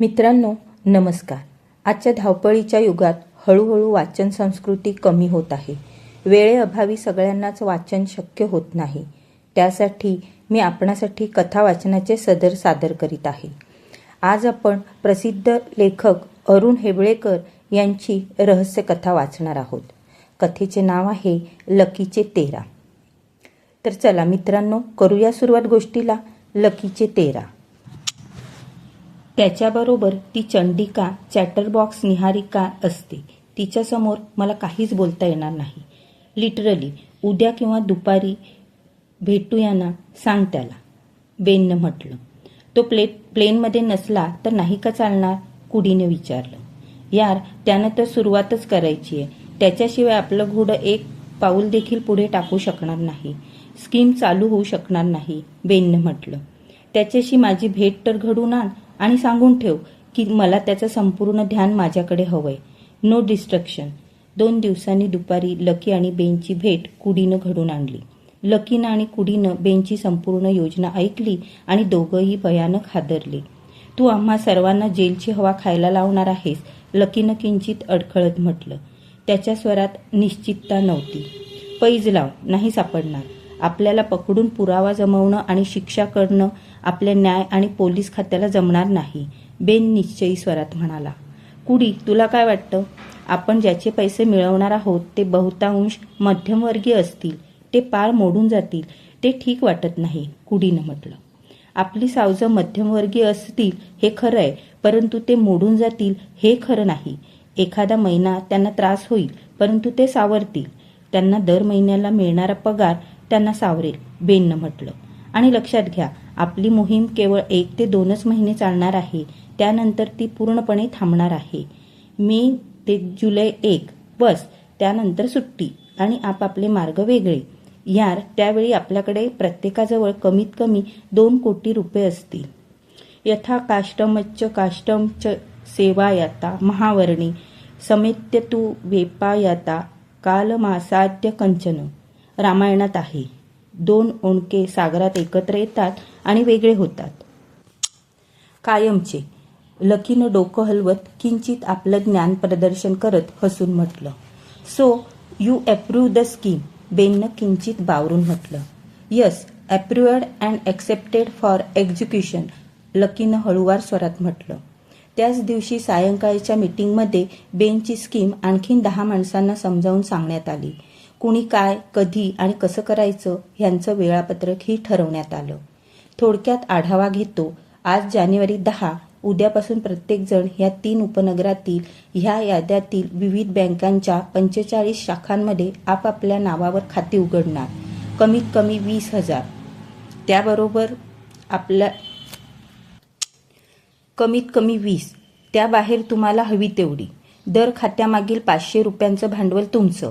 मित्रांनो नमस्कार. आजच्या धावपळीच्या युगात हळूहळू वाचन संस्कृती कमी होत आहे. वेळेअभावी सगळ्यांनाच वाचन शक्य होत नाही. त्यासाठी मी आपणासाठी कथा वाचनाचे सदर सादर करीत आहे. आज आपण प्रसिद्ध लेखक अरुण हेबळेकर यांची रहस्य कथा वाचणार आहोत. कथेचे नाव आहे लकीचे तेरा. तर चला मित्रांनो करूया सुरुवात गोष्टीला लकीचे तेरा. त्याच्याबरोबर ती चंडिका चॅटरबॉक्स निहारिका असते. तिच्यासमोर मला काहीच बोलता येणार नाही. लिटरली उद्या किंवा दुपारी भेटूया ना सांग त्याला बेननं म्हटलं. तो प्ले प्लेनमध्ये नसला तर नाही का चालणार? कुडीने विचारलं. यार त्यानं तर सुरुवातच करायची आहे त्याच्याशिवाय आपलं घोडं एक पाऊल देखील पुढे टाकू शकणार नाही. स्कीम चालू होऊ शकणार नाही बेननं म्हटलं. त्याच्याशी माझी भेट तर घडून आण. आणि सांगून ठेव की मला त्याचं संपूर्ण ध्यान माझ्याकडे हवंय. नो डिस्ट्रक्शन दोन दिवसांनी दुपारी लकी आणि बेनची भेट कुडीनं घडून आणली. लकीनं आणि कुडीनं बेनची संपूर्ण योजना ऐकली आणि दोघंही भयानक हादरले. तू आम्हा सर्वांना जेलची हवा खायला लावणार आहेस लकीनं किंचित अडखळत म्हटलं. त्याच्या स्वरात निश्चितता नव्हती. पैज लाव नाही सापडणार. आपल्याला पकडून पुरावा जमवणं आणि शिक्षा करणं आपल्या न्याय आणि पोलीस खात्याला जमणार नाही. बेन निश्चयी स्वरात म्हणाला कुडी तुला काय वाटतं? आपण ज्याचे पैसे मिळवणार आहोत ते बहुतांश मध्यमवर्गीय असतील. ते पार मोडून जातील. ते ठीक वाटत नाही कुडीनं म्हटलं. आपली सावजं मध्यमवर्गीय असतील हे खरं आहे. परंतु ते मोडून जातील हे खरं नाही. एखादा महिना त्यांना त्रास होईल परंतु ते सावरतील. त्यांना दर महिन्याला मिळणारा पगार त्यांना सावरेल बेननं म्हटलं. आणि लक्षात घ्या आपली मोहीम केवळ एक ते दोनच महिने चालणार आहे. त्यानंतर ती पूर्णपणे थांबणार आहे. मे ते जुलै एक बस त्यानंतर सुट्टी आणि आपापले मार्ग वेगळे. यार त्यावेळी आपल्याकडे प्रत्येकाजवळ कमीत कमी दोन कोटी रुपये असतील. यथा काष्टमच्च काष्टमच सेवायाता महावर्णी समेत्य तू वेपायाता कालमासाद्य कंचन. रामायणात आहे. दोन ओणके सागरात एकत्र येतात आणि वेगळे होतात. कायमचे. लकीनं डोकं हलवत किंचित आपलं ज्ञान प्रदर्शन करत हसून म्हटलं. So you approve the scheme बेननं किंचित बावरून म्हटलं. Yes approved and accepted for execution लकीनं हळुवार स्वरात म्हटलं. त्याच दिवशी सायंकाळच्या मीटिंगमध्ये बेनची स्कीम आणखीन दहा माणसांना समजावून सांगण्यात आली. कुणी काय कधी आणि कसं करायचं यांचं वेळापत्रकही ठरवण्यात आलं. थोडक्यात आढावा घेतो आज जानेवारी दहा उद्यापासून प्रत्येकजण ह्या तीन उपनगरातील ह्या याद्यातील विविध बँकांच्या पंचेचाळीस शाखांमध्ये आपापल्या नावावर खाती उघडणार. कमीत कमी वीस हजार. त्याबरोबर आपल्या कमीत कमी वीस. त्याबाहेर तुम्हाला हवी तेवढी. दर खात्यामागील पाचशे रुपयांचं भांडवल तुमचं.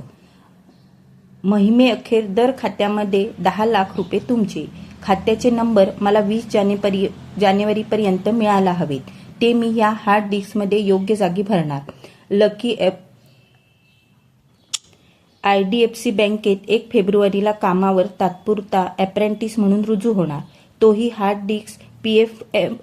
महिमे अखेर दर खात्यामध्ये दहा लाख रुपये तुमचे. खात्याचे नंबर मला वीस जानेपरी जानेवारीपर्यंत मिळायला हवेत. ते मी या हार्ड डिस्कमध्ये योग्य जागी भरणार. Lucky app I D F C बँकेत एक फेब्रुवारीला कामावर तात्पुरता अप्रेंटिस म्हणून रुजू होणार. तोही hard disk P F M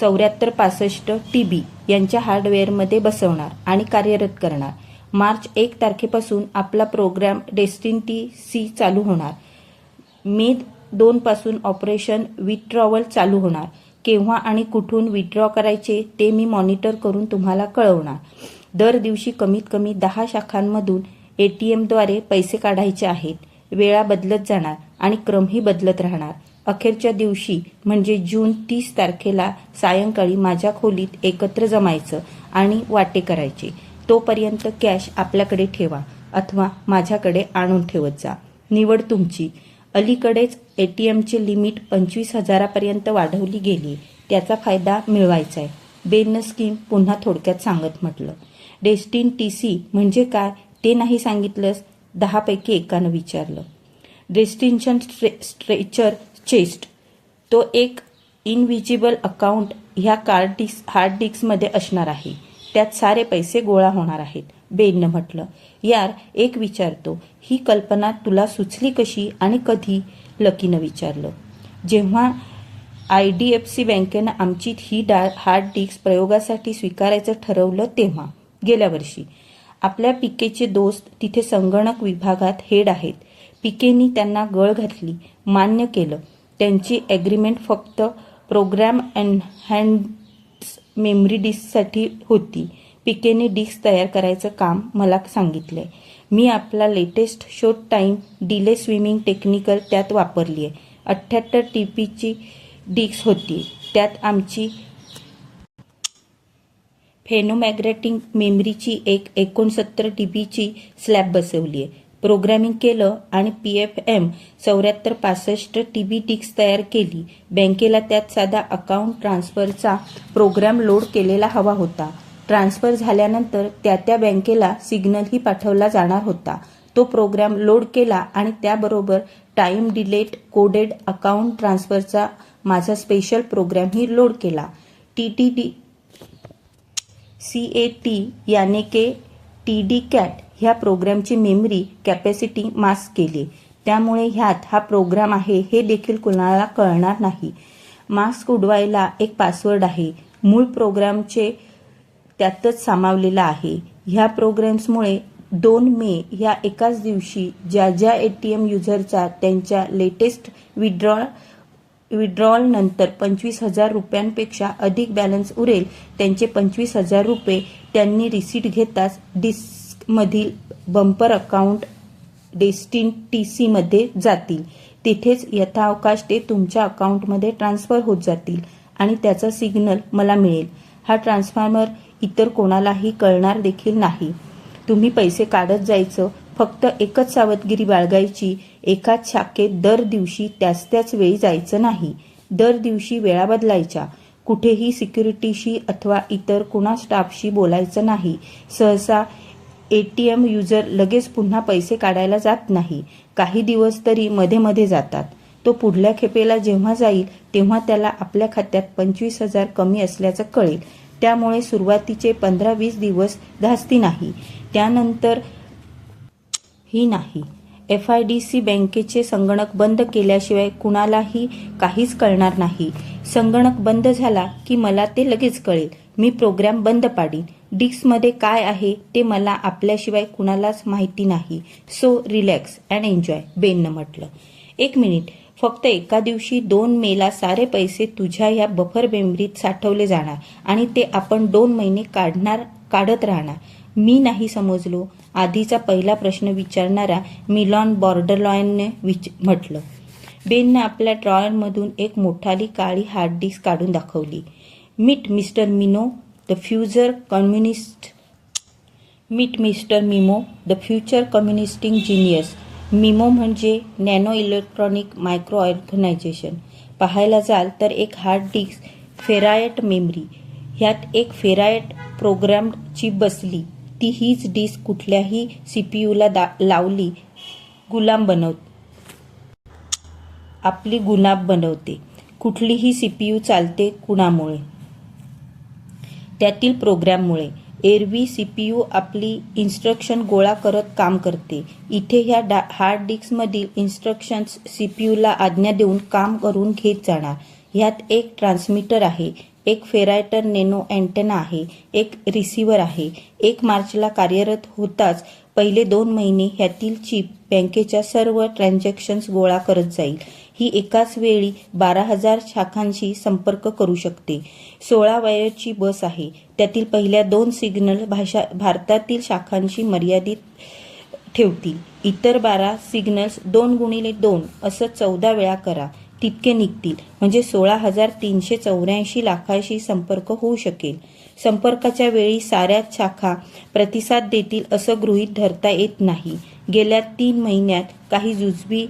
चौऱ्याहत्तर पासष्ट टी बी यांच्या हार्डवेअरमध्ये बसवणार आणि कार्यरत करणार. मार्च एक तारखेपासून आपला प्रोग्राम डेस्टिन टी सी चालू होणार. मे दोनपासून ऑपरेशन विथड्रॉवल चालू होणार. केव्हा आणि कुठून विथड्रॉ करायचे ते मी मॉनिटर करून तुम्हाला कळवणार. दर दिवशी कमीत कमी दहा शाखांमधून ए टी एमद्वारे पैसे काढायचे आहेत. वेळा बदलत जाणार आणि क्रमही बदलत राहणार. अखेरच्या दिवशी म्हणजे जून तीस तारखेला सायंकाळी माझ्या खोलीत एकत्र जमायचं आणि वाटे करायचे. तोपर्यंत कॅश आपल्याकडे ठेवा अथवा माझ्याकडे आणून ठेवत जा. निवड तुमची. अलीकडेच ए टी एमची लिमिट पंचवीस हजारापर्यंत वाढवली गेली. त्याचा फायदा मिळवायचा आहे बेन स्कीम पुन्हा थोडक्यात सांगत म्हटलं. डेस्टिन टी सी म्हणजे काय? ते नाही सांगितलंस? दहापैकी एकानं विचारलं. डेस्टिनेशन स्ट्रे स्ट्रेचर चेस्ट तो एक इनविजिबल अकाउंट ह्या कार्ड डिस्क हार्ड डिस्कमध्ये असणार आहे. त्यात सारे पैसे गोळा होणार आहेत. बेननं म्हटलं यार एक विचारतो. ही कल्पना तुला सुचली कशी आणि कधी? लकीनं विचारलं. जेव्हा आय डी एफ सी बँकेनं आमची ही डा हार्ड डिस्क प्रयोगासाठी स्वीकारायचं ठरवलं तेव्हा गेल्या वर्षी आपल्या पिकेचे दोस्त तिथे संगणक विभागात हेड आहेत. पिकेनी त्यांना गळ घातली मान्य केलं. त्यांची ॲग्रीमेंट फक्त प्रोग्राम हँड मेमरी डिस्कसाठी होती. पिकेने डिस्क तयार करायचं काम मला सांगितलंय. मी आपला latest short time delay swimming technical त्यात वापरली आहे अठ्ठ्याहत्तर टी पीची डिस्क होती. त्यात आमची फेनोमॅग्रेटिंग मेमरीची एक एकोणसत्तर टी बीची स्लॅब बसवली आहे प्रोग्रॅमिंग केलं आणि पी एफ एम चौऱ्याहत्तर पासष्ट टी बी टिक्स तयार केली. बँकेला त्यात साधा अकाउंट ट्रान्सफरचा प्रोग्रॅम लोड केलेला हवा होता. ट्रान्सफर झाल्यानंतर त्या त्या बँकेला सिग्नलही पाठवला जाणार होता. तो प्रोग्रॅम लोड केला आणि त्याबरोबर टाइम डिलेट कोडेड अकाउंट ट्रान्सफरचा माझा स्पेशल प्रोग्रॅमही लोड केला. T T D C A T याने के टी डी कॅट ह्या प्रोग्रॅमची मेमरी कॅपॅसिटी मास्क केली. त्यामुळे ह्यात हा प्रोग्राम आहे हे देखील कुणाला कळणार नाही. मास्क उडवायला एक पासवर्ड आहे. मूळ प्रोग्रामचे त्यातच सामावलेला आहे. ह्या प्रोग्रॅम्समुळे दोन मे ह्या एकाच दिवशी ज्या ज्या ए टी एम युजरचा त्यांच्या लेटेस्ट विड्रॉ विड्रॉल नंतर पंचवीस हजार रुपयांपेक्षा अधिक बॅलन्स उरेल त्यांचे पंचवीस हजार रुपये त्यांनी रिसीट घेताच मधील बंपर अकाउंट डेस्टिन टी सीमध्ये जातील. तिथेच यथावकाश ते तुमच्या अकाउंटमध्ये ट्रान्सफर होत जातील आणि त्याचा सिग्नल मला मिळेल. हा ट्रान्सफॉर्मर इतर कोणालाही कळणार देखील नाही. तुम्ही पैसे काढत जायचं फक्त एकच सावधगिरी बाळगायची एकाच शाखेत दर दिवशी त्याच त्याच वेळी जायचं नाही. दर दिवशी वेळा बदलायच्या. कुठेही सिक्युरिटीशी अथवा इतर कुणा स्टाफशी बोलायचं नाही. सहसा ए टी एम युजर लगेच पुन्हा पैसे काढायला जात नाही. काही दिवस तरी मध्ये मध्ये जातात. तो पुढल्या खेपेला जेव्हा जाईल तेव्हा त्याला आपल्या खात्यात पंचवीस हजार कमी असल्याचं कळेल. त्यामुळे सुरुवातीचे पंधरा वीस दिवस धास्ती नाही. त्यानंतर ही नाही. एफ आय डी सी बँकेचे संगणक बंद केल्याशिवाय कुणालाही काहीच कळणार नाही. संगणक बंद झाला की मला ते लगेच कळेल. मी प्रोग्राम बंद पाडीन. डिस्कमध्ये काय आहे ते मला आपल्याशिवाय कुणालाच माहिती नाही. सो रिलॅक्स अँड एन्जॉय बेननं म्हटलं. एक मिनिट. फक्त एका दिवशी दोन मेला सारे पैसे तुझ्या या बफर मेमरीत साठवले जाणार आणि ते आपण दोन महिने काढणार काढत राहणार. मी नाही समजलो. आधीचा पहिला प्रश्न विचारणारा मिलॉन बॉर्डरलॉयनने विच म्हटलं. बेनने आपल्या ड्रॉयरमधून एक मोठाली काळी हार्ड डिस्क काढून दाखवली. Meet mister Mino the future communist meet mister Mimo the future computing genius. Mimo म्हणजे नॅनो इलेक्ट्रॉनिक मायक्रो ऑर्गनायझेशन. पाहायला जाल तर एक हार्ड डिस्क फेरायट मेमरी. ह्यात एक फेरायट प्रोग्राम चिप बसली. ती हीच डिस्क कुठल्याही सी पी यूला दा लावली गुलाम बनव आपली गुलाब बनवते. कुठलीही सी पी यू चालते कुणामुळे. त्यातील प्रोग्रॅममुळे एरवी सी पी यू आपली इन्स्ट्रक्शन गोळा करत काम करते. इथे ह्या डा हार्ड डिस्कमधील इन्स्ट्रक्शन्स सी पी यूला आज्ञा देऊन काम करून घेत जाणार. ह्यात एक ट्रान्समीटर आहे एक फेरायटर नेनो अँटेना आहे एक रिसिव्हर आहे. एक मार्चला कार्यरत होताच पहिले दोन महिने ह्यातील चिप बँकेच्या सर्व ट्रान्झॅक्शन्स गोळा करत जाईल. ही एकाच वेळी बारा हजार शाखांशी संपर्क करू शकते. सोळा वायरची बस आहे. त्यातील पहिल्या दोन सिग्नल भाषा भारतातील शाखांशी मर्यादित ठेवतील. इतर बारा सिग्नल्स दोन गुणिले दोन असं चौदा वेळा करा. तितके निघतील. म्हणजे सोळा हजार तीनशे चौऱ्याऐंशी लाखाशी संपर्क होऊ शकेल. संपर्काच्या वेळी साऱ्याच शाखा प्रतिसाद देतील असं गृहीत धरता येत नाही. गेल्या तीन महिन्यात काही जुजबी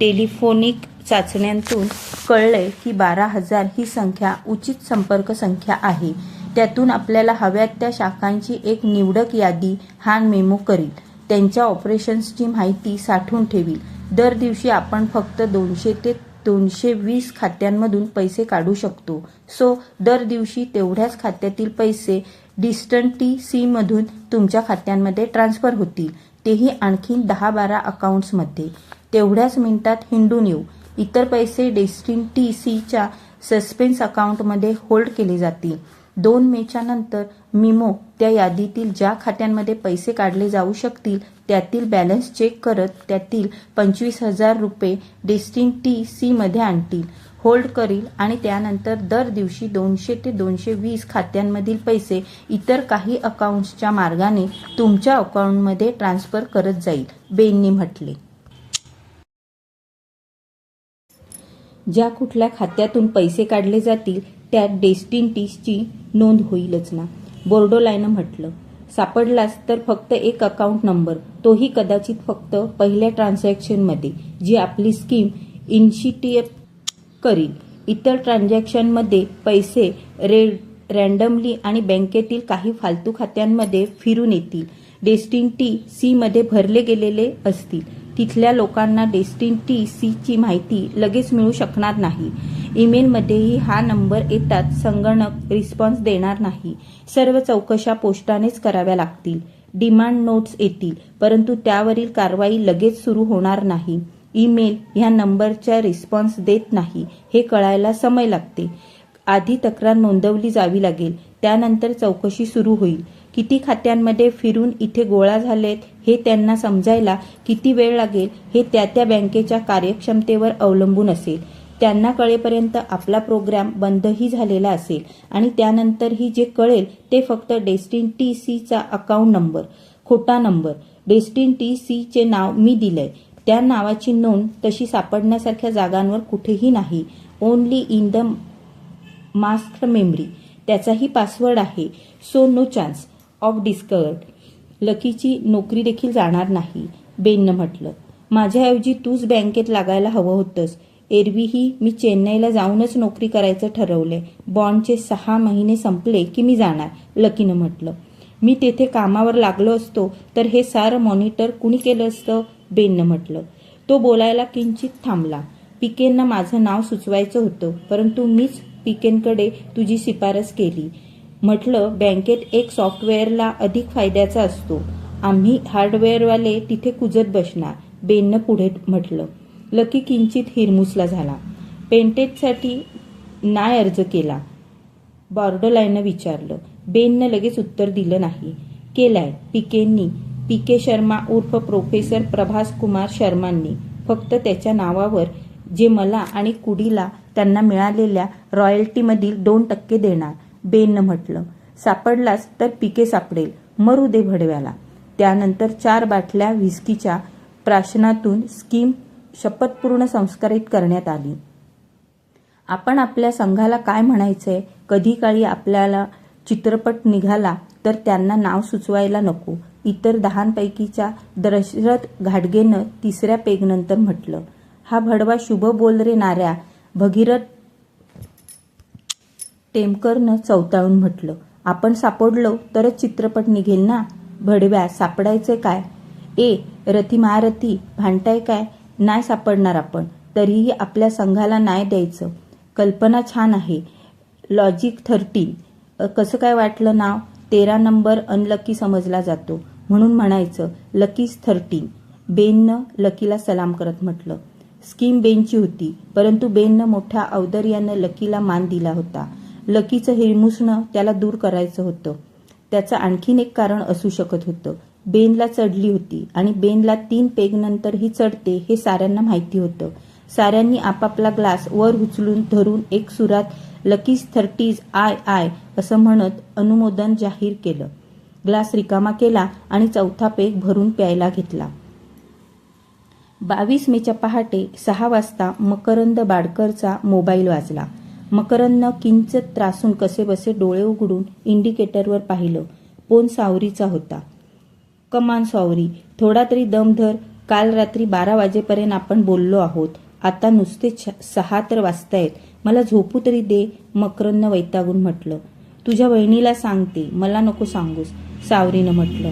टेलिफोनिक चाचण्यांतून कळले की बारा हजार ही संख्या उचित संपर्क संख्या आहे. त्यातून आपल्याला हव्यात त्या शाखांची एक निवडक यादी हा मेमो करील. त्यांच्या ऑपरेशन्सची माहिती साठवून ठेवील. दर दिवशी आपण फक्त दोनशे ते दोनशे वीस खात्यांमधून पैसे काढू शकतो. सो दर दिवशी तेवढ्याच खात्यातील पैसे डिस्टंटी टी सीमधून तुमच्या खात्यांमध्ये ट्रान्सफर होतील. तेही आणखीन दहा बारा अकाउंट्समध्ये. तेवढ्याच मिनिटात हिंडून येऊ. इतर पैसे डेस्टिन टी सीच्या सस्पेन्स अकाउंटमध्ये होल्ड केले जातील. दोन मेच्या नंतर मिमो त्या यादीतील ज्या खात्यांमध्ये पैसे काढले जाऊ शकतील त्यातील बॅलन्स चेक करत त्यातील पंचवीस हजार रुपये डेस्टिन टी सीमध्ये आणतील. होल्ड करील आणि त्यानंतर दर दिवशी दोनशे ते दोनशे वीस खात्यांमधील पैसे इतर काही अकाउंट्सच्या मार्गाने तुमच्या अकाउंटमध्ये ट्रान्स्फर करत जाईल बेननी म्हटले. ज्या कुठल्या खात्यातून पैसे काढले जातील त्यात डेस्टिन टीसची नोंद होईलच ना. बोर्डोलायनं म्हटलं सापडलास तर फक्त एक अकाउंट नंबर. तोही कदाचित फक्त पहिल्या ट्रान्झॅक्शनमध्ये जी आपली स्कीम इन्शिटिएट करील. इतर ट्रान्झॅक्शनमध्ये पैसे रे रँडमली आणि बँकेतील काही फालतू खात्यांमध्ये फिरून येतील. डेस्टिन टी सीमध्ये भरले गेलेले असतील. तिथल्या लोकांना डेस्टिन टी सीची माहिती लगेच मिळू शकणार नाही. ईमेलमध्येही हा नंबर येतात संगणक रिस्पॉन्स देणार नाही. सर्व चौकशा पोस्टानेच कराव्या लागतील. डिमांड नोट्स येतील परंतु त्यावरील कारवाई लगेच सुरू होणार नाही. ईमेल ह्या नंबरच्या रिस्पॉन्स देत नाही हे कळायला समय लागते. आधी तक्रार नोंदवली जावी लागेल त्यानंतर चौकशी सुरू होईल. किती खात्यांमध्ये फिरून इथे गोळा झालेत हे त्यांना समजायला किती वेळ लागेल हे त्या त्या बँकेच्या कार्यक्षमतेवर अवलंबून असेल. त्यांना कळेपर्यंत आपला प्रोग्राम बंदही झालेला असेल आणि त्यानंतरही जे कळेल ते फक्त डेस्टिन टी सीचा अकाउंट नंबर खोटा नंबर डेस्टिन टी सीचे नाव मी दिलंय. त्या नावाची नोंद तशी सापडण्यासारख्या जागांवर कुठेही नाही. Only in the mask memory त्याचाही पासवर्ड आहे. So no chance of discovered लकीची नोकरी देखील जाणार नाही बेननं म्हटलं. माझ्याऐवजी तूच बँकेत लागायला हवं होतंस. एरवीही मी चेन्नईला जाऊनच नोकरी करायचं ठरवलंय. बॉन्डचे सहा महिने संपले की मी जाणार लकीनं म्हटलं. मी तेथे कामावर लागलो असतो तर हे सारं मॉनिटर कुणी केलं असतं? बेननं म्हटलं. तो बोलायला किंचित थांबला. पिकेंना माझं नाव सुचवायचं होतं परंतु मीच पिकेंकडे तुझी शिफारस केली. म्हटलं बँकेत एक सॉफ्टवेअरला अधिक फायद्याचा असतो. आम्ही हार्डवेअरवाले तिथे कुजत बसणार बेननं पुढे म्हटलं. लकी किंचित हिरमुसला झाला. पेंटेटसाठी नाय अर्ज केला. बॉर्डोलायनं विचारलं. बेननं लगेच उत्तर दिलं नाही. केलाय पिकेंनी. पीके शर्मा उर्फ प्रोफेसर प्रभास कुमार शर्मांनी. फक्त त्याच्या नावावर जे मला आणि कुडीला त्यांना मिळालेल्या रॉयल्टीमधील दोन टक्के देणार. बेननं म्हटलं. सापडलास तर पिके सापडेल मरू दे भडव्याला. त्यानंतर चार बाटल्या व्हिस्कीच्या प्राशनातून स्कीम शपथपूर्ण संस्कारित करण्यात आली. आपण आपल्या संघाला काय म्हणायचंय? कधी काळी आपल्याला चित्रपट निघाला तर त्यांना नाव सुचवायला नको. इतर दहांपैकीच्या दशरथ घाटगेनं तिसऱ्या पेगनंतर म्हटलं हा भडवा शुभ बोल रे नाऱ्या. भगीरथ टेमकरनं चौताळून म्हटलं आपण सापडलो तरच चित्रपट निघेल ना? भडव्या सापडायचे काय? ए रथी महारथी भांडताय काय? नाही सापडणार आपण तरीही आपल्या संघाला नाही द्यायचं. कल्पना छान आहे. Logic thirteen. कसं काय वाटलं नाव? तेरा नंबर अनलकी समजला जातो. म्हणून म्हणायचं लकीज थर्टीन. बेननं लकीला सलाम करत म्हटलं. स्कीम बेनची होती परंतु बेननं मोठ्या औदर्यानं लकीला मान दिला होता. लकीचं हिरमुसणं त्याला दूर करायचं होतं. त्याचं आणखीन एक कारण असू शकत होतं. बेनला चढली होती आणि बेनला तीन पेगनंतर ही चढते हे साऱ्यांना माहिती होतं. साऱ्यांनी आपापला ग्लास वर उचलून धरून एक सुरात लकीज थर्टीज आय आय असं म्हणत अनुमोदन जाहीर केलं. ग्लास रिकामा केला आणि चौथा पेग भरून प्यायला घेतला. बावीस मेच्या पहाटे सहा वाजता मकरंद बाडकरचा मोबाईल वाजला. मकरंदनं किंचित त्रासून कसेबसे डोळे उघडून इंडिकेटरवर पाहिलं. पोन सावरीचा होता. कमान सावरी थोडा तरी दम धर काल रात्री बारा वाजेपर्यंत आपण बोललो आहोत. आता नुसते छ- सहा तर वाजतायत. मला झोपू तरी दे मकरंदनं वैतागून म्हटलं. तुझ्या बहिणीला सांगते मला नको सांगूस सावरीनं म्हटलं.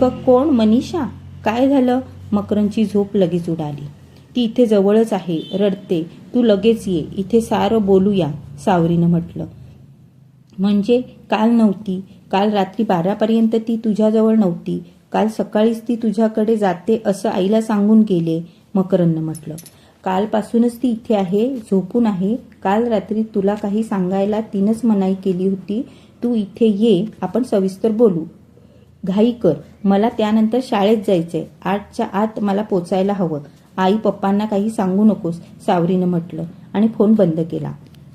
क कोण? मनीषा? काय झालं? मकरंदची झोप लगेच उडाली. ती इथे जवळच आहे रडते. तू लगेच ये इथे सारं बोलूया सावरीनं म्हटलं. म्हणजे काल नव्हती. काल रात्री बारापर्यंत ती तुझ्याजवळ नव्हती. काल सकाळीच ती तुझ्याकडे जाते असं आईला सांगून गेले मकरंदनं म्हटलं. कालपासूनच ती इथे आहे झोपून आहे. काल रात्री तुला काही सांगायला तिनंच मनाई केली होती. तू इथे ये आपण सविस्तर बोलू. घाई कर मला त्यानंतर शाळेत जायचंय. आठच्या आत मला पोचायला हवं. आई पप्पांना काही सांगू नकोस सावरीनं म्हटलं आणि फोन बंद केला.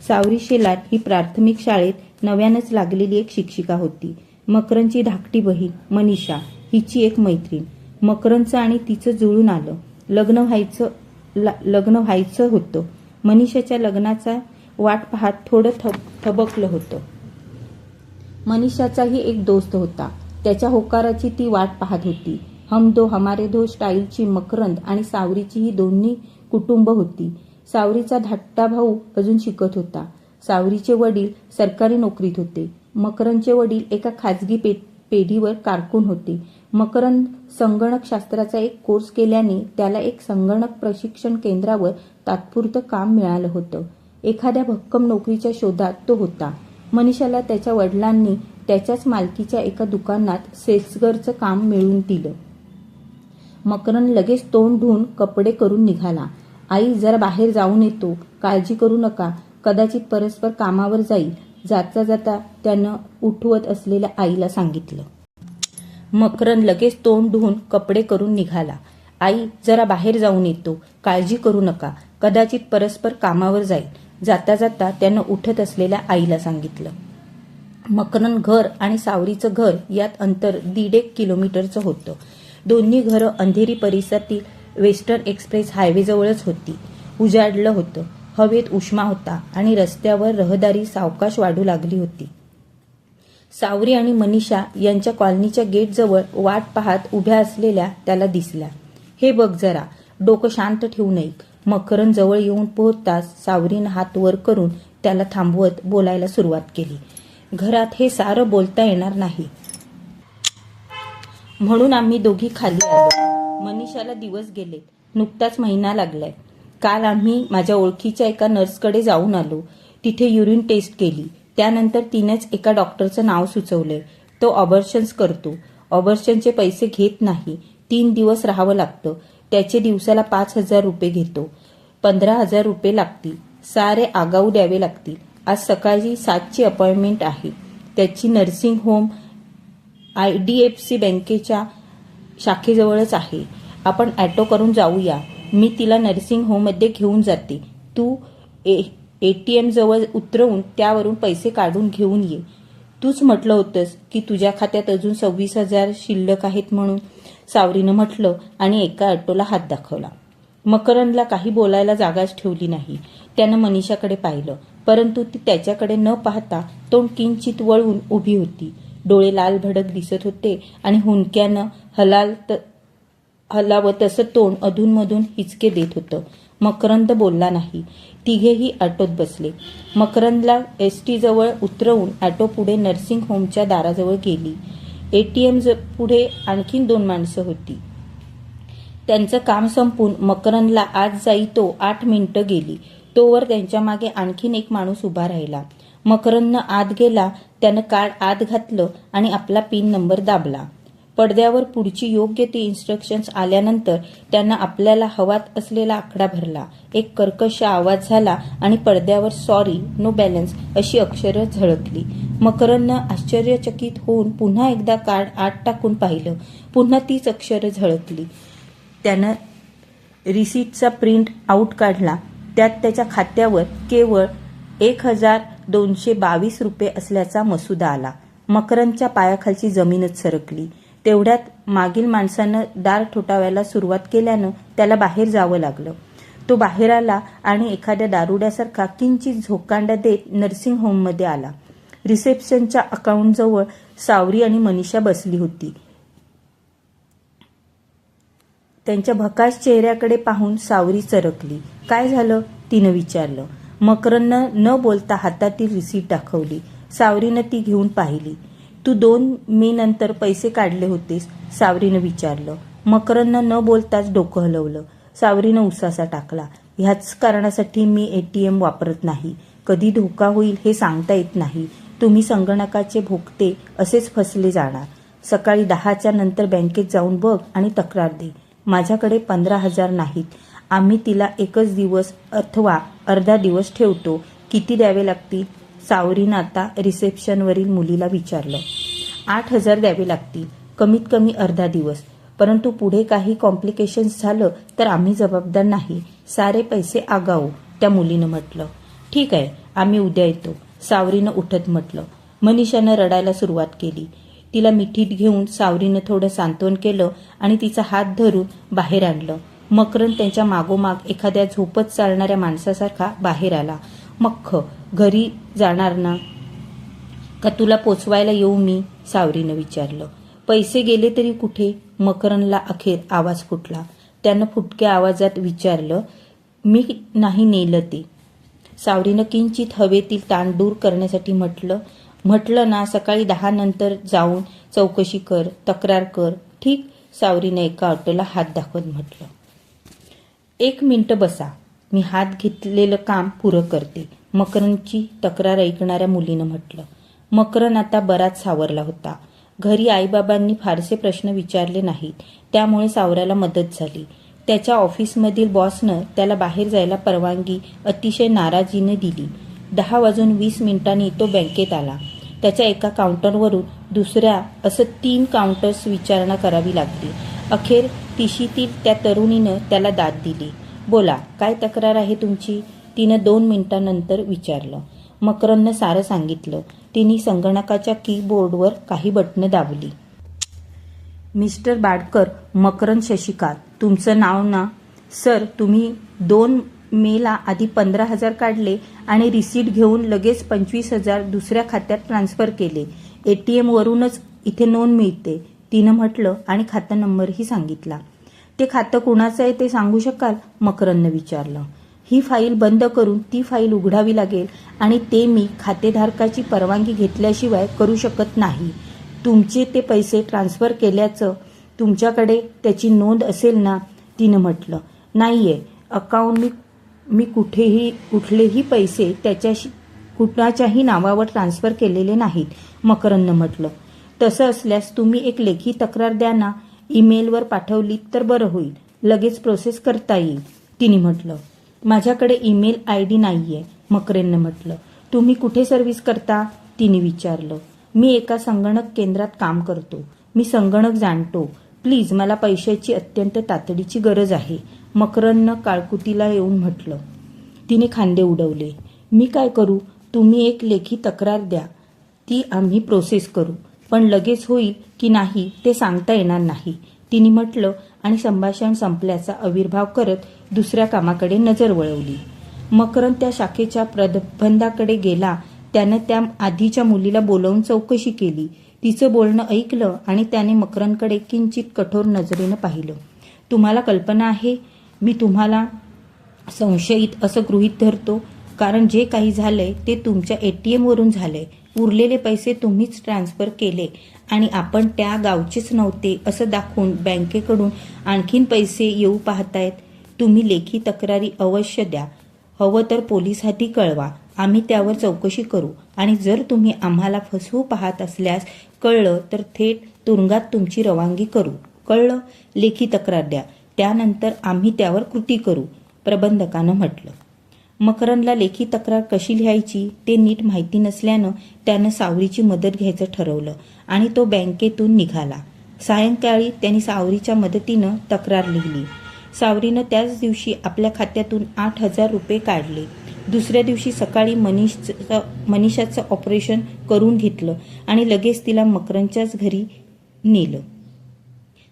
सावरी शेलार ही प्राथमिक शाळेत नव्यानंच लागलेली एक शिक्षिका होती. मकरनची धाकटी बहीण मनीषा हिची एक मैत्रीण. मकरनचं आणि तिचं जुळून आलं. लग्न व्हायचं लग्न व्हायचं होतं. मनीषाच्या लग्नाचा वाट पाहत थोडं थब थबकलं होतं. मनीषाचाही एक दोस्त होता. त्याच्या होकाराची ती वाट पाहत होती. हम दो हमारे दो स्टाईलची मकरंद आणि सावरीची ही दोन्ही कुटुंब होती. सावरीचा धाकटा भाऊ अजून शिकत होता. सावरीचे वडील सरकारी नोकरीत होते. मकरंदचे वडील एका खाजगी पे पेढीवर कारकून होते. मकरंद संगणक शास्त्राचा एक कोर्स केल्याने त्याला एक संगणक प्रशिक्षण केंद्रावर तात्पुरतं काम मिळालं होतं. एखाद्या भक्कम नोकरीच्या शोधात तो होता. मनीषाला त्याच्या वडिलांनी त्याच्याच मालकीच्या एका दुकानात सेल्सगरचं काम मिळवून दिलं. मकरन लगेच तोंड धुवून कपडे करून निघाला. आई जरा बाहेर जाऊन येतो. काळजी करू नका. कदाचित परस्पर कामावर जाईल. जाता जाता त्यानं उठवत असलेल्या आईला सांगितलं. मकरन लगेच तोंड धुवून कपडे करून निघाला. आई जरा बाहेर जाऊन येतो. काळजी करू नका. कदाचित परस्पर कामावर जाईल. जाता जाता त्यानं उठत असलेल्या आईला सांगितलं. मकरन घर आणि सावरीचं घर यात अंतर दीड एक किलोमीटरचं होतं. दोन्ही घरं अंधेरी परिसरातील वेस्टर्न एक्सप्रेस हायवेजवळच होती. उजाडलं होतं. हवेत उष्मा होता आणि रस्त्यावर रहदारी सावकाश वाढू लागली होती. सावरी आणि मनीषा यांच्या कॉलनीच्या गेटजवळ वाट पाहत उभ्या असलेल्या त्याला दिसल्या. हे बघ जरा डोकं शांत ठेवू नये मकरन जवळ येऊन पोहोचताच सावरीनं हात वर करून त्याला थांबवत बोलायला सुरुवात केली. घरात हे सारं बोलता येणार नाही. म्हणून आम्ही दोघी खाली आलो. मनीषाला दिवस गेलेत नुकताच महिना लागलाय. काल आम्ही माझ्या ओळखीच्या एका नर्सकडे जाऊन आलो. तिथे युरिन टेस्ट केली. त्यानंतर तिनेच एका डॉक्टरचं नाव सुचवले तो ऑबर्शन्स करतो. ऑबर्शनचे पैसे घेत नाही. तीन दिवस राहावं लागतं. त्याचे दिवसाला पाच हजार रुपये घेतो. पंधरा हजार रुपये लागतील. सारे आगाऊ द्यावे लागतील. आज सकाळी सातची अपॉइंटमेंट आहे. त्याची nursing home I D F C बँकेच्या शाखेजवळच आहे. आपण ॲटो करून जाऊया. मी तिला नर्सिंग होममध्ये घेऊन जाते. तू ए ए टी एमजवळ उतरवून त्यावरून पैसे काढून घेऊन ये. तूच म्हटलं होतंस की तुझ्या खात्यात अजून सव्वीस हजार शिल्लक आहेत म्हणून सावरीनं म्हटलं आणि एका ॲटोला हात दाखवला. मकरंदला काही बोलायला जागाच ठेवली नाही. त्यानं मनीषाकडे पाहिलं. परंतु ती त्याच्याकडे न पाहता तोंड किंचित वळवून उभी होती. डोळे लाल भडक दिसत होते आणि हुंक्यानं हलाल त हलावं तसं तोंड अधूनमधून हिचके देत होतं. मकरंद बोलला नाही. तिघेही ऑटोत बसले. मकरंदला एस टीजवळ उतरवून ऑटो पुढे नर्सिंग होमच्या दाराजवळ गेली. एटीएम पुढे आणखीन दोन माणसं होती. त्यांचं काम संपून मकरंदला आज जाई तो आठ मिनिटं गेली. तोवर त्यांच्या मागे आणखीन एक माणूस उभा राहिला. मकरंदनं आत गेला त्यानं कार्ड आत घातलं आणि आपला पिन नंबर दाबला. पडद्यावर पुढची योग्य ती इन्स्ट्रक्शन्स आल्यानंतर त्यांना आपल्याला हवात असलेला आकडा भरला. एक कर्कश आवाज झाला आणि पडद्यावर सॉरी नो बॅलन्स अशी अक्षरं झळकली. मकरननं आश्चर्यचकित होऊन पुन्हा एकदा कार्ड आत टाकून पाहिलं. पुन्हा तीच अक्षरं झळकली. त्यानं रिसीटचा प्रिंट आऊट काढला. त्यात त्याच्या खात्यावर केवळ एक हजार दोनशे बावीस रुपये असल्याचा मसुदा आला. मकरंदच्या पायाखालची जमीनच सरकली. तेवढ्यात मागील माणसानं दार ठोठावायला सुरुवात केल्यानं त्याला बाहेर जावं लागलं. तो बाहेर आला आणि एखाद्या दारुड्यासारखा किंचित झोकांडा देत नर्सिंग होममध्ये आला. रिसेप्शनच्या अकाउंटजवळ सावरी आणि मनीषा बसली होती. त्यांच्या भकाश चेहऱ्याकडे पाहून सावरी चरकली. काय झालं? तिनं विचारलं. मकरनं न बोलता हातातील रिसीट दाखवली. सावरीनं ती घेऊन पाहिली. तू दोन मे नंतर पैसे काढले होतेस सावरीनं विचारलं. मकरनं न बोलताच डोकं हलवलं. सावरीनं उसासा टाकला. ह्याच कारणासाठी मी एटीएम वापरत नाही. कधी धोका होईल हे सांगता येत नाही. तुम्ही संगणकाचे भोगते असेच फसले जाणार. सकाळी दहाच्या नंतर बँकेत जाऊन बघ आणि तक्रार दे. माझ्याकडे पंधरा हजार नाहीत. आम्ही तिला एकच दिवस अथवा अर्धा दिवस ठेवतो. किती द्यावे लागतील? सावरीनं आता रिसेप्शनवरील मुलीला विचारलं. आठ हजार द्यावे लागतील. कमीत कमी अर्धा दिवस. परंतु पुढे काही कॉम्प्लिकेशन्स झालं तर आम्ही जबाबदार नाही. सारे पैसे आगाऊ त्या मुलीनं म्हटलं. ठीक आहे आम्ही उद्या येतो सावरीनं उठत म्हटलं. मनीषानं रडायला सुरुवात केली. तिला मिठीत घेऊन सावरीनं थोडं सांत्वन केलं आणि तिचा हात धरून बाहेर आणलं. मकरन त्यांच्या मागोमाग एखाद्या झोपत चालणाऱ्या माणसासारखा बाहेर आला. मख्ख घरी जाणार ना? का तुला पोचवायला येऊ मी? सावरीनं विचारलं. पैसे गेले तरी कुठे? मकरनला अखेर आवाज फुटला. त्यानं फुटक्या आवाजात विचारलं मी नाही नेलं ते. सावरीनं किंचित हवेतील ताण दूर करण्यासाठी म्हटलं म्हटलं ना सकाळी दहा नंतर जाऊन चौकशी कर तक्रार कर. ठीक सावरीनं एका ऑटोला हात दाखवत म्हटलं. एक मिनटं बसा. मी हात घेतलेलं काम पुरं करते. मकरनची तक्रार ऐकणाऱ्या मुलीनं म्हटलं मकरन आता बराच सावरला होता. घरी आईबाबांनी फारसे प्रश्न विचारले नाहीत. त्यामुळे सावराला मदत झाली. त्याच्या ऑफिसमधील बॉसनं त्याला बाहेर जायला परवानगी अतिशय नाराजीने दिली. दहा वाजून वीस मिनिटांनी तो बँकेत आला. त्याच्या एका काउंटरवरून दुसऱ्या असं तीन काउंटर्स विचारणा करावी लागली. अखेर तिशीतील त्या तरुणीनं त्याला दाद दिली. बोला काय तक्रार आहे तुमची? तिनं दोन मिनिटांनंतर विचारलं. मकरननं सारं सांगितलं. तिने संगणकाच्या कीबोर्डवर काही बटणं दाबली. मिस्टर बाडकर मकरन शशिकांत तुमचं नाव ना? सर तुम्ही दोन मेला आधी पंधरा हजार काढले आणि रिसीट घेऊन लगेच पंचवीस हजार दुसऱ्या खात्यात ट्रान्स्फर केले. ए टी एमवरूनच इथे नोंद मिळते. तिनं म्हटलं आणि खाता नंबरही सांगितला. ते खातं कुणाचं आहे ते सांगू शकाल? मकरंदनं विचारलं. ही फाईल बंद करून ती फाईल उघडावी लागेल आणि ते मी खातेधारकाची परवानगी घेतल्याशिवाय करू शकत नाही. तुमचे ते पैसे ट्रान्स्फर केल्याचं तुमच्याकडे त्याची नोंद असेल ना? तिनं म्हटलं. नाही आहे अकाउंट मी मी कुठेही कुठलेही पैसे त्याच्याशी कुणाच्याही नावावर ट्रान्स्फर केलेले नाहीत मकरंदनं म्हटलं. तसं असल्यास तुम्ही एक लेखी तक्रार द्या ना ईमेलवर पाठवलीत तर बरं होईल. लगेच प्रोसेस करता येईल. तिने म्हटलं माझ्याकडे ईमेल आय डी नाही आहे मकरेंनं म्हटलं. तुम्ही कुठे सर्व्हिस करता? तिने विचारलं. मी एका संगणक केंद्रात काम करतो. मी संगणक जाणतो. प्लीज मला पैशाची अत्यंत तातडीची गरज आहे. मकरननं काळकुतीला येऊन म्हटलं. तिने खांदे उडवले. मी काय करू? तुम्ही एक लेखी तक्रार द्या. ती आम्ही प्रोसेस करू. पण लगेच होईल की नाही ते सांगता येणार नाही. तिने म्हटलं आणि संभाषण संपल्याचा आविर्भाव करत दुसऱ्या कामाकडे नजर वळवली. मकरन त्या शाखेच्या प्रबंधाकडे गेला. त्यानं त्या आधीच्या मुलीला बोलवून चौकशी केली. तिचं बोलणं ऐकलं आणि त्याने मकरनकडे किंचित कठोर नजरेनं पाहिलं. तुम्हाला कल्पना आहे? मी तुम्हाला संशयित असं गृहीत धरतो. कारण जे काही झालंय ते तुमच्या ए टी एमवरून झालंय. उरलेले पैसे तुम्हीच ट्रान्स्फर केले आणि आपण त्या गावचेच नव्हते असं दाखवून बँकेकडून आणखीन पैसे येऊ पाहतायत. तुम्ही लेखी तक्रारी अवश्य द्या. हवं तर पोलीस हाती कळवा. आम्ही त्यावर चौकशी करू. आणि जर तुम्ही आम्हाला फसवू पाहत असल्यास कळलं तर थेट तुरुंगात तुमची रवानगी करू. कळलं? लेखी तक्रार द्या. त्यानंतर आम्ही त्यावर कृती करू. प्रबंधकानं म्हटलं. मकरनला लेखी तक्रार कशी लिहायची ते नीट माहिती नसल्यानं त्यानं सावरीची मदत घ्यायचं ठरवलं आणि तो बँकेतून निघाला. सायंकाळी त्यांनी सावरीच्या मदतीनं तक्रार लिहिली. सावरीनं त्याच दिवशी आपल्या खात्यातून आठ हजार रुपये काढले. दुसऱ्या दिवशी सकाळी मनीषचं मनीषाचं ऑपरेशन करून घेतलं आणि लगेच तिला मकरनच्याच घरी नेलं.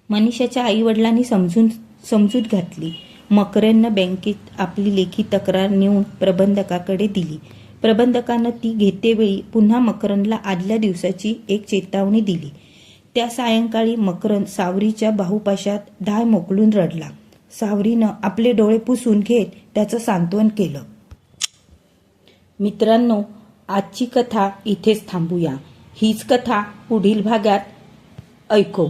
मनीषाच्या आईवडिलांनी समजून समजूत घातली. मकरेनं बँकेत आपली लेखी तक्रार नेऊन प्रबंधकाकडे दिली. प्रबंधकानं ती घेतेवेळी पुन्हा मकरनला आदल्या दिवसाची एक चेतावणी दिली. त्या सायंकाळी मकरन सावरीच्या बाहुपाशात धाय मोकळून रडला. सावरीनं आपले डोळे पुसून घेत त्याचं सांत्वन केलं. मित्रांनो आजची कथा इथेच थांबूया. हीच कथा पुढील भागात ऐकू.